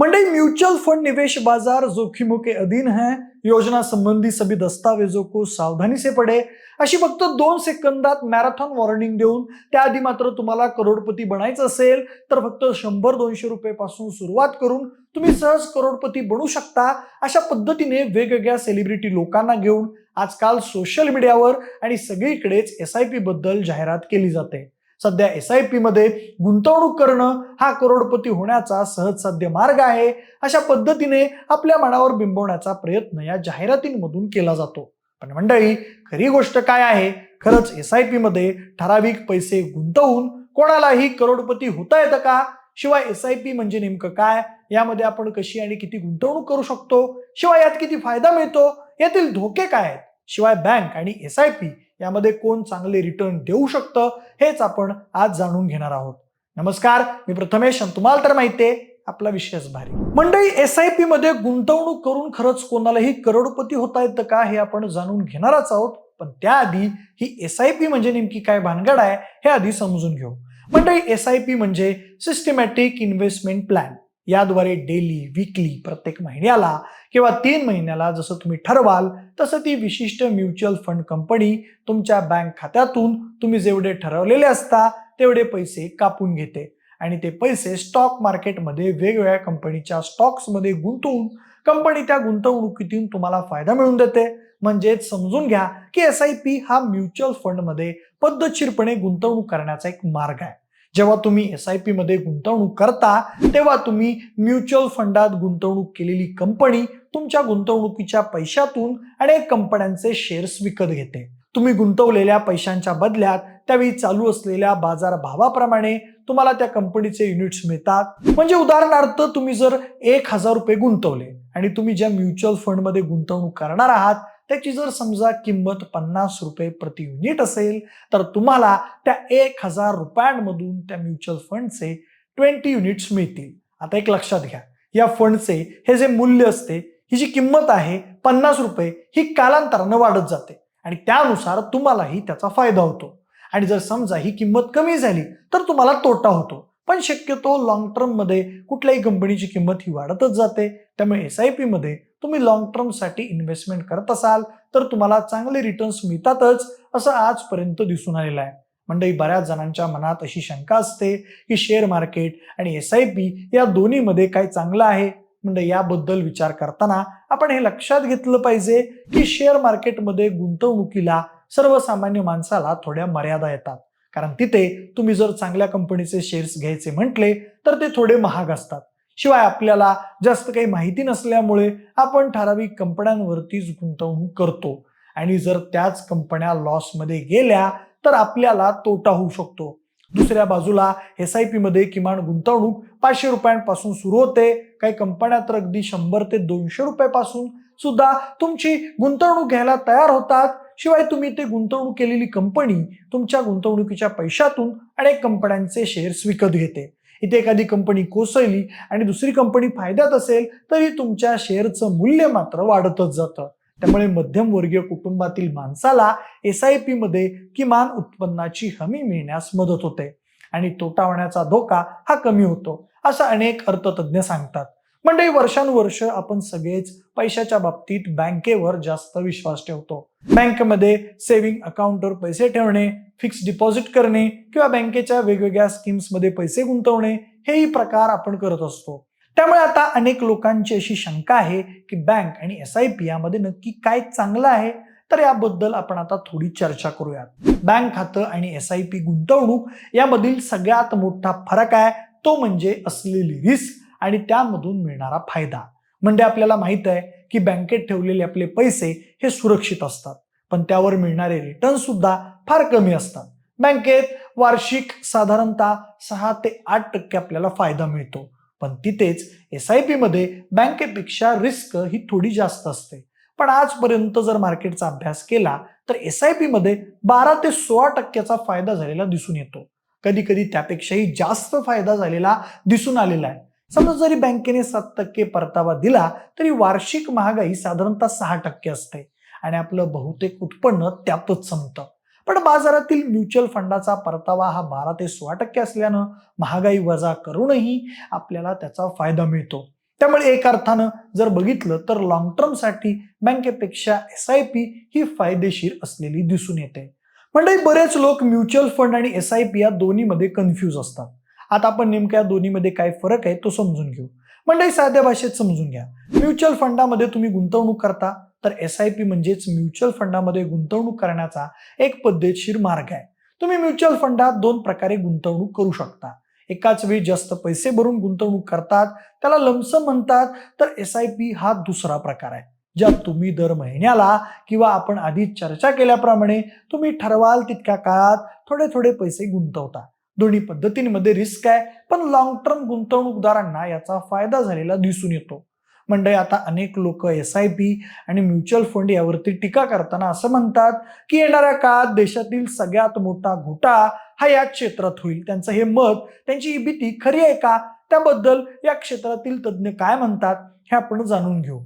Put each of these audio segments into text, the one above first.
मंडई mutual fund निवेश बाजार जोखिमों के अधीन है। योजना संबंधी सभी दस्तावेजों को सावधानी से पडे अशी फक्त दोन सेकंदात मॅरेथॉन वॉर्निंग देऊन त्याआधी मात्र तुम्हाला करोडपती बनायचं असेल तर फक्त शंभर दोनशे रुपयेपासून सुरुवात करून तुम्ही सहज करोडपती बनू शकता अशा पद्धतीने वेगवेगळ्या सेलिब्रिटी लोकांना घेऊन आजकाल सोशल मीडियावर आणि सगळीकडेच एस आय पी बद्दल जाहिरात केली जाते. सध्या एस आय पीमध्ये गुंतवणूक करणं हा करोडपती होण्याचा सहज साध्य मार्ग आहे. अशा पद्धतीने आपल्या मनावर बिंबवण्याचा प्रयत्न या जाहिरातींमधून केला जातो. पण मंडळी खरी गोष्ट काय आहे? खरंच एस आय पीमध्ये ठराविक पैसे गुंतवून कोणालाही करोडपती होता येतं का? शिवाय एस आय पी म्हणजे नेमकं काय? यामध्ये आपण कशी आणि किती गुंतवणूक करू शकतो? शिवाय यात किती फायदा मिळतो? यातील धोके काय आहेत? शिवाय बँक आणि एस आय पी यामध्ये कोण चांगले रिटर्न देऊ शकतं हेच आपण आज जाणून घेणार आहोत. नमस्कार मी प्रथमेश तुम्हाला तर माहिती आहे आपला विषयच भारी. मंडळी एस आय पी मध्ये गुंतवणूक करून खरंच कोणालाही करोडपती होता येतं का हे आपण जाणून घेणारच आहोत. पण त्याआधी ही एस आय पी म्हणजे नेमकी काय भानगड आहे हे आधी समजून घेऊ. मंडळी एस आय पी म्हणजे सिस्टमॅटिक इन्व्हेस्टमेंट प्लॅन याद्वारे डेली विकली प्रत्येक महिन्याला किंवा तीन महिन्याला जसं तुम्ही ठरवाल तसं ती विशिष्ट म्युच्युअल फंड कंपनी तुमच्या बँक खात्यातून तुम्ही जेवढे ठरवलेले असता तेवढे पैसे कापून घेते. आणि ते पैसे स्टॉक मार्केटमध्ये वेगवेगळ्या कंपनीच्या स्टॉक्समध्ये गुंतवून कंपनी त्या गुंतवणुकीतून तुम्हाला फायदा मिळवून देते. म्हणजेच समजून घ्या की एस आय पी हा म्युच्युअल फंडमध्ये पद्धतशीरपणे गुंतवणूक करण्याचा एक मार्ग आहे. जेव्हा तुम्ही एस आय पी मध्ये गुंतवणूक करता तेव्हा तुम्ही म्युच्युअल फंडात गुंतवणूक केलेली कंपनी तुमच्या गुंतवणुकीच्या पैशातून अनेक कंपन्यांचे शेअर्स विकत घेते. तुम्ही गुंतवलेल्या पैशांच्या बदल्यात त्यावेळी चालू असलेल्या बाजार भावाप्रमाणे तुम्हाला त्या कंपनीचे युनिट्स मिळतात. म्हणजे उदाहरणार्थ तुम्ही जर एक हजार रुपये गुंतवले आणि तुम्ही ज्या म्युच्युअल फंडमध्ये गुंतवणूक करणार आहात त्याची जर समजा किंमत पन्नास रुपये प्रति युनिट असेल तर तुम्हाला त्या एक हजार रुपयांमधून त्या म्युच्युअल फंडचे ट्वेंटी युनिट्स मिळतील. आता एक लक्षात घ्या. या फंडचे हे जे मूल्य असते ही जी किंमत आहे पन्नास रुपये ही कालांतरानं वाढत जाते. आणि त्यानुसार तुम्हालाही त्याचा फायदा होतो. आणि जर समजा ही किंमत कमी झाली तर तुम्हाला तोटा होतो. पण शक्यतो लॉंग टर्ममध्ये कुठल्याही कंपनीची किंमत ही वाढतच जाते. त्यामुळे एस आय पीमध्ये तुम्ही लॉंग टर्मसाठी इन्व्हेस्टमेंट करत असाल तर तुम्हाला चांगले रिटर्न्स मिळतातच असं आजपर्यंत दिसून आलेलं आहे. मंडळी बऱ्याच जणांच्या मनात अशी शंका असते की शेअर मार्केट आणि एस आय पी या दोन्हीमध्ये काय चांगलं आहे? म्हणजे याबद्दल विचार करताना आपण हे लक्षात घेतलं पाहिजे की शेअर मार्केटमध्ये गुंतवणुकीला सर्वसामान्य माणसाला थोड्या मर्यादा येतात. कारण तिथे तुम्ही जर चांगल्या कंपनीचे शेअर्स घ्यायचे म्हटले तर ते थोडे महाग असतात. शिवाय आपल्याला जास्त काही माहिती नसल्यामुळे आपण ठराविक कंपन्यांवरतीच गुंतवणूक करतो. आणि जर त्याच कंपन्या लॉसमध्ये गेल्या तर आपल्याला तोटा होऊ शकतो. दुसऱ्या बाजूला एस आय पीमध्ये किमान गुंतवणूक पाचशे रुपयांपासून सुरू होते. काही कंपन्या तर अगदी शंभर ते दोनशे रुपयापासून सुद्धा तुमची गुंतवणूक घ्यायला तयार होतात. शिवाय तुम्ही ते गुंतवणूक केलेली कंपनी तुमच्या गुंतवणुकीच्या पैशातून अनेक कंपन्यांचे शेअर्स विकत घेते. इथे एखादी कंपनी कोसळली आणि दुसरी कंपनी फायद्यात असेल तरी तुमच्या शेअरचं मूल्य मात्र वाढतच जातं. त्यामुळे मध्यमवर्गीय कुटुंबातील माणसाला एस आय पी मध्ये किमान उत्पन्नाची हमी मिळण्यास मदत होते. आणि तोटा होण्याचा धोका हा कमी होतो असं अनेक अर्थतज्ञ सांगतात. म्हणजे वर्षानुवर्ष आपण सगळेच पैशाच्या बाबतीत बँकेवर जास्त विश्वास ठेवतो. बँकेमध्ये सेव्हिंग अकाउंटवर पैसे ठेवणे फिक्स डिपॉझिट करणे किंवा बँकेच्या वेगवेगळ्या स्कीम्समध्ये पैसे गुंतवणे हेही प्रकार आपण करत असतो. त्यामुळे आता अनेक लोकांची अशी शंका आहे की बँक आणि एस आय पी यामध्ये नक्की काय चांगलं आहे? तर याबद्दल आपण आता थोडी चर्चा करूयात. बँक खातं आणि एस आय पी गुंतवणूक यामधील सगळ्यात मोठा फरक आहे तो म्हणजे असलेली रिस्क आणि त्यामधून मिळणारा फायदा. म्हणजे आपल्याला माहीत आहे की बँकेत ठेवलेले आपले पैसे हे सुरक्षित असतात पण त्यावर मिळणारे रिटर्न सुद्धा फार कमी असतात. बँकेत वार्षिक साधारणतः सहा ते आठ टक्के आपल्याला फायदा मिळतो. पण तिथेच एस आय पीमध्ये बँकेपेक्षा रिस्क ही थोडी जास्त असते. पण आजपर्यंत जर मार्केटचा अभ्यास केला तर एस आय पीमध्ये बारा ते सोळा टक्क्याचा फायदा झालेला दिसून येतो. कधी कधी त्यापेक्षाही जास्त फायदा झालेला दिसून आलेला आहे. समजा जरी बँकेने सात टक्के परतावा दिला तरी वार्षिक महागाई साधारणतः सहा टक्के असते. आणि आपलं बहुतेक उत्पन्न त्यातच संपतं. पण बाजारातील म्युच्युअल फंडाचा परतावा हा बारा ते सोळा टक्के असल्यानं महागाई वजा करूनही आपल्याला त्याचा फायदा मिळतो. त्यामुळे एक अर्थानं जर बघितलं तर लॉंग टर्मसाठी बँकेपेक्षा एस आय पी ही फायदेशीर असलेली दिसून येते. म्हणजे बरेच लोक म्युच्युअल फंड आणि एस आय पी या दोन्हीमध्ये कन्फ्यूज असतात. आता आपण नेमक्या दोन्हीमध्ये काय फरक आहे तो समजून घेऊ. म्हणजे साध्या भाषेत समजून घ्या. म्युच्युअल फंडामध्ये तुम्ही गुंतवणूक करता तर एस आय पी म्हणजेच म्युच्युअल फंडामध्ये गुंतवणूक करण्याचा एक पद्धतशीर मार्ग आहे. तुम्ही म्युच्युअल फंडात दोन प्रकारे गुंतवणूक करू शकता. एकाच वेळी जास्त पैसे भरून गुंतवणूक करतात त्याला लमसम म्हणतात तर एस आय पी हा दुसरा प्रकार आहे. ज्यात तुम्ही दर महिन्याला किंवा आपण आधी चर्चा केल्याप्रमाणे तुम्ही ठरवाल तितक्या काळात थोडे थोडे पैसे गुंतवता. दोन्ही पद्धतींमध्ये रिस्क आहे पण लॉंग टर्म गुंतवणूकदारांना याचा फायदा झालेला दिसून येतो. मंडळी आता अनेक लोक एस आय पी आणि म्युच्युअल फंड यावरती टीका करताना असं म्हणतात की येणाऱ्या काळात देशातील सगळ्यात मोठा घोटा हा या क्षेत्रात होईल. त्यांचं हे मत त्यांची ही भीती खरी आहे का? त्याबद्दल या क्षेत्रातील तज्ज्ञ काय म्हणतात हे आपण जाणून घेऊ.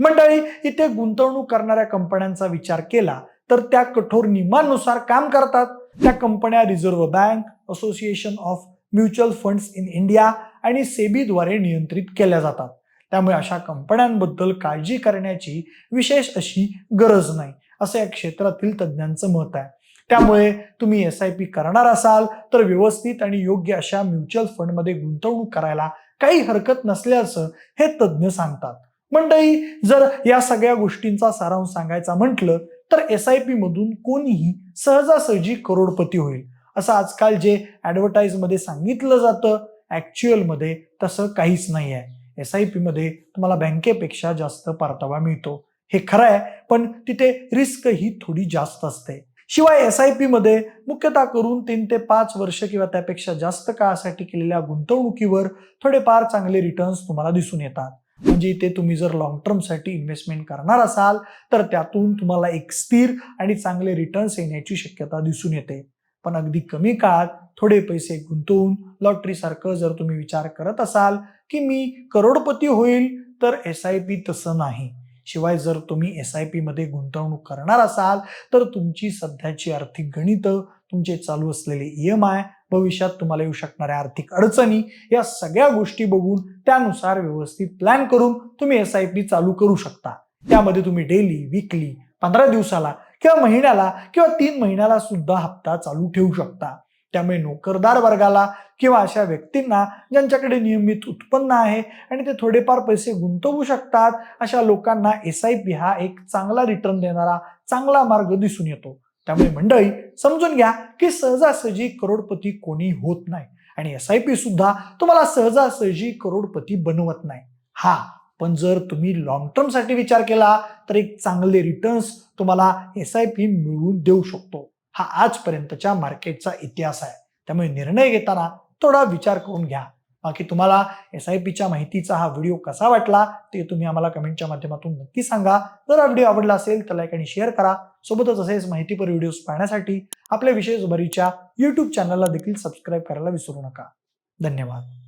मंडळी इथे गुंतवणूक करणाऱ्या कंपन्यांचा विचार केला तर त्या कठोर नियमांनुसार काम करतात. त्या कंपन्या reserve bank association of mutual funds in India आणि सेबीद्वारे नियंत्रित केल्या जातात. त्यामुळे अशा कंपन्यांबद्दल काळजी करण्याची विशेष अशी गरज नाही असं या क्षेत्रातील तज्ज्ञांचं मत आहे. त्यामुळे तुम्ही एस आय पी करणार असाल तर व्यवस्थित आणि योग्य अशा म्युच्युअल फंडमध्ये गुंतवणूक करायला काही हरकत नसल्याचं हे तज्ज्ञ सांगतात. मंडळी जर या सगळ्या गोष्टींचा सारांश सांगायचा म्हटलं तर एस आय पी मधून कोणीही सहजासहजी करोडपती होईल असं आजकाल जे ऍडव्हर्टाईजमध्ये सांगितलं जातं ऍक्च्युअलमध्ये तसं काहीच नाही आहे एस आय पीमध्ये तुम्हाला बँकेपेक्षा जास्त परतावा मिळतो. हे खरं आहे पण तिथे रिस्क ही थोडी जास्त असते. शिवाय एस आय पीमध्ये मुख्यतः करून तीन ते पाच वर्ष किंवा त्यापेक्षा जास्त काळासाठी केलेल्या गुंतवणुकीवर थोडेफार चांगले रिटर्न्स तुम्हाला दिसून येतात. म्हणजे इथे तुम्ही जर लॉंग टर्मसाठी इन्व्हेस्टमेंट करणार असाल तर त्यातून तुम्हाला एक स्थिर आणि चांगले रिटर्न्स येण्याची शक्यता दिसून येते. पण अगदी कमी काळात थोडे पैसे गुंतवून लॉटरीसारखं जर तुम्ही विचार करत असाल की मी करोडपती होईल तर एस आय पी तसं नाही. शिवाय जर तुम्ही एस आय पीमध्ये गुंतवणूक करणार असाल तर तुमची सध्याची आर्थिक गणितं तुमचे चालू असलेले ई एम आय भविष्यात तुम्हाला येऊ शकणाऱ्या आर्थिक अडचणी या सगळ्या गोष्टी बघून त्यानुसार व्यवस्थित प्लॅन करून तुम्ही एस आय पी चालू करू शकता. त्यामध्ये तुम्ही डेली विकली पंधरा दिवसाला किंवा महिन्याला किंवा तीन महिन्याला सुद्धा हप्ता चालू ठेवू शकता. त्यामुळे नोकरदार वर्गाला किंवा अशा व्यक्तींना ज्यांच्याकडे नियमित उत्पन्न आहे आणि ते थोडेफार पैसे गुंतवू शकतात अशा लोकांना एस आय पी हा एक चांगला रिटर्न देणारा चांगला मार्ग दिसून येतो. त्यामुळे मंडळी समजून घ्या की सहजासहजी करोडपती कोणी होत नाही. आणि एस आय पी सुद्धा तुम्हाला सहजासहजी करोडपती बनवत नाही. हा पण जर तुम्ही लॉंग टर्मसाठी विचार केला तर एक चांगले रिटर्न्स तुम्हाला एस आय पी मिळवून देऊ शकतो. हा आजपर्यंतच्या मार्केटचा इतिहास आहे. त्यामुळे निर्णय घेताना थोडा विचार करून घ्या. बाकी तुम्हाला एस आय पीच्या माहितीचा हा व्हिडिओ कसा वाटला ते तुम्ही आम्हाला कमेंटच्या माध्यमातून नक्की सांगा. जर हा व्हिडिओ आवडला असेल तर लाईक आणि शेअर करा. सोबतच असेच माहितीपर व्हिडिओज पाहण्यासाठी आपल्या विशेष भरीच्या यूट्यूब चॅनलला देखील सबस्क्राईब करायला विसरू नका. धन्यवाद.